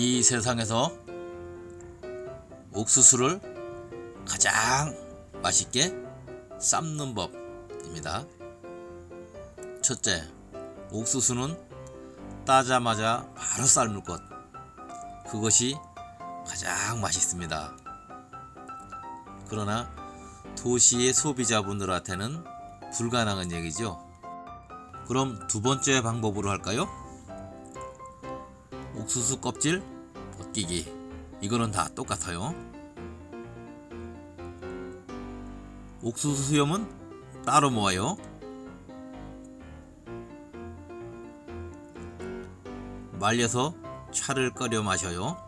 이 세상에서 옥수수를 가장 맛있게 삶는 법입니다. 첫째, 옥수수는 따자마자 바로 삶을 것. 그것이 가장 맛있습니다. 그러나 도시의 소비자분들한테는 불가능한 얘기죠. 그럼 두 번째 방법으로 할까요? 옥수수 껍질 벗기기. 이거는 다 똑같아요. 옥수수 수염은 따로 모아요. 말려서 차를 끓여 마셔요.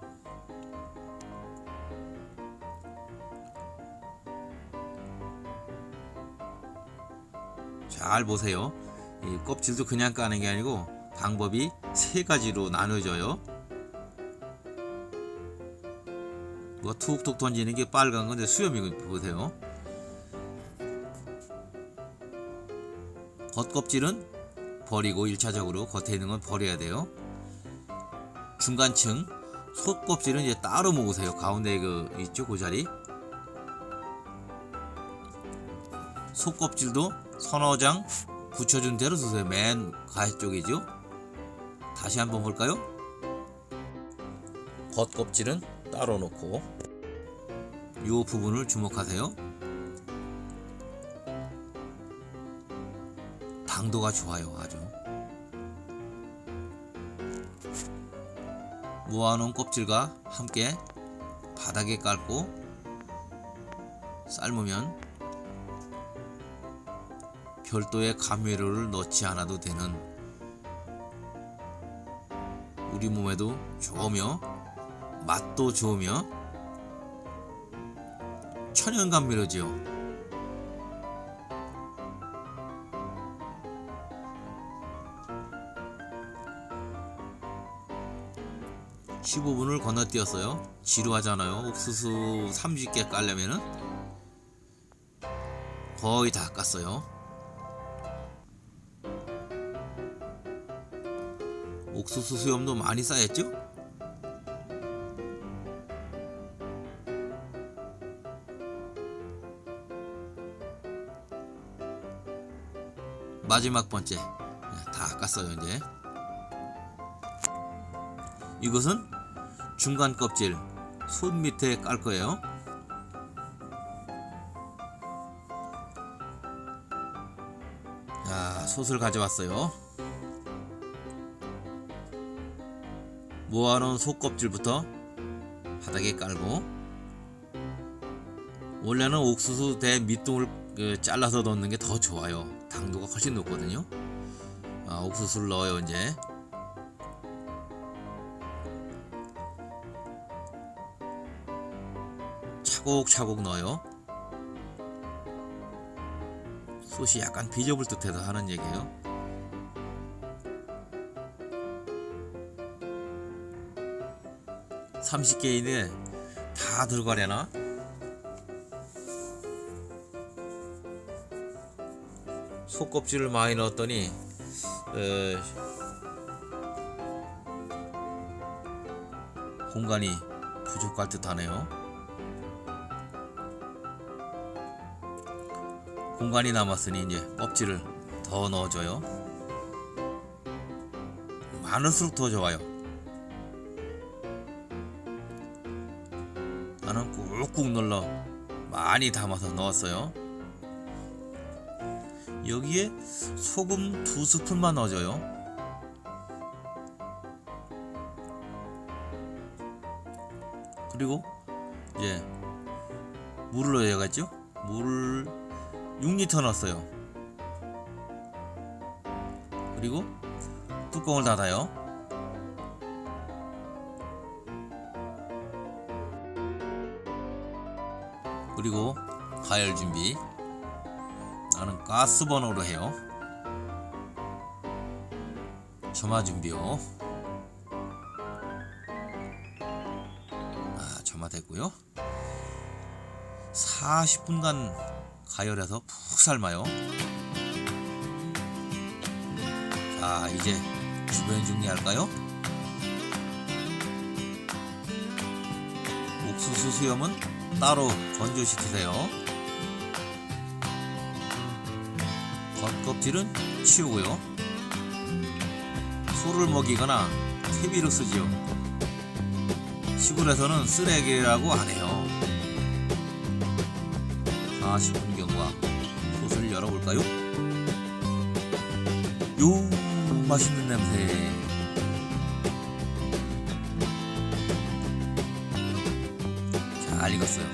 잘 보세요. 이 껍질도 그냥 까는 게 아니고 방법이 세 가지로 나눠져요. 뭐 툭툭 던지는 게 빨간 건데 수염이 보세요. 겉껍질은 버리고 1차적으로 겉에 있는 건 버려야 돼요. 중간층 속껍질은 이제 따로 먹으세요. 가운데 그 있죠 그 자리. 속껍질도 서너 장 붙여준 대로 두세요. 맨 가해 쪽이죠. 다시 한번 볼까요? 겉껍질은 따로 놓고 이 부분을 주목하세요. 당도가 좋아요, 아주. 모아놓은 껍질과 함께 바닥에 깔고 삶으면 별도의 감미료를 넣지 않아도 되는 우리 몸에도 좋으며 맛도 좋으며 천연 감미료지요. 십오 분을 건너뛰었어요. 지루하잖아요. 옥수수 30개 깔려면은 거의 다 깠어요. 옥수수 수염도 많이 쌓였죠? 마지막 번째. 네, 다 깠어요 이제. 이것은 중간 껍질 손 밑에 깔 거예요. 자 솥을 가져왔어요 모아놓은 속껍질부터 바닥에 깔고 원래는 옥수수 대 밑둥을 그 잘라서 넣는 게 더 좋아요. 당도가 훨씬 높거든요. 아, 옥수수를 넣어요 이제. 차곡차곡 넣어요. 솥이 약간 비좁을 듯해서 하는 얘기예요 삼십 개인데다 들어가려나? 속껍질을 많이 넣었더니 에, 공간이 부족할 듯 하네요. 공간이 남았으니 이제 껍질을 더 넣어줘요. 많을수록 더 좋아요. 꾹꾹 눌러 많이 담아서 넣었어요. 여기에 소금 두 스푼만 넣어줘요. 그리고 이제 물을 넣어야겠죠? 물을 6리터 넣었어요. 그리고 뚜껑을 닫아요. 그리고 가열 준비. 나는 가스버너로 해요. 점화 준비요. 아, 점화 됐고요. 40분간 가열해서 푹 삶아요. 자, 이제 주변 정리할까요? 옥수수 수염은 따로 건조시키세요. 겉껍질은 치우고요. 소를 먹이거나 퇴비로 쓰지요. 시골에서는 쓰레기라고 안 해요. 40분 경과 솥을 열어볼까요? 요 맛있는 냄새. 익었어요.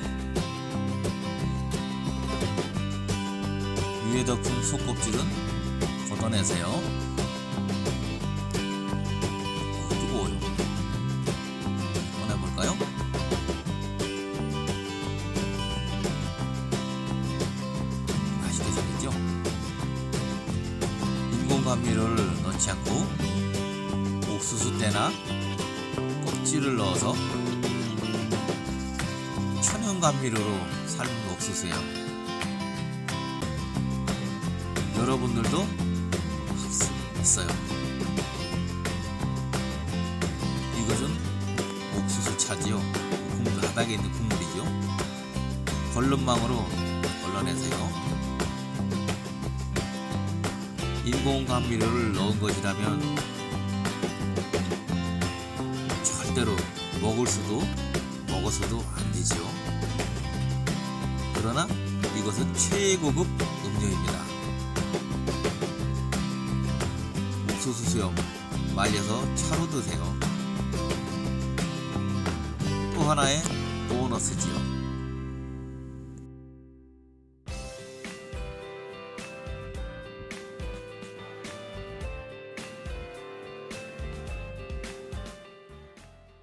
위에 덮은 속껍질은 걷어내세요. 어, 뜨거워요. 꺼내볼까요? 맛있게 생겼죠? 인공 감미료를 넣지 않고 옥수수 때나 껍질을 넣어서 천연 감미료로 삶은 옥수수예요. 여러분들도 있어요. 이것은 옥수수 차지요. 국물 바닥에 있는 국물이죠. 걸름망으로 걸러내세요. 인공 감미료를 넣은 것이라면 절대로 먹을 수도 먹어서도 안 되지요. 그러나 이것은 최고급 음료입니다. 옥수수 수염 말려서 차로 드세요. 또 하나의 보너스지요.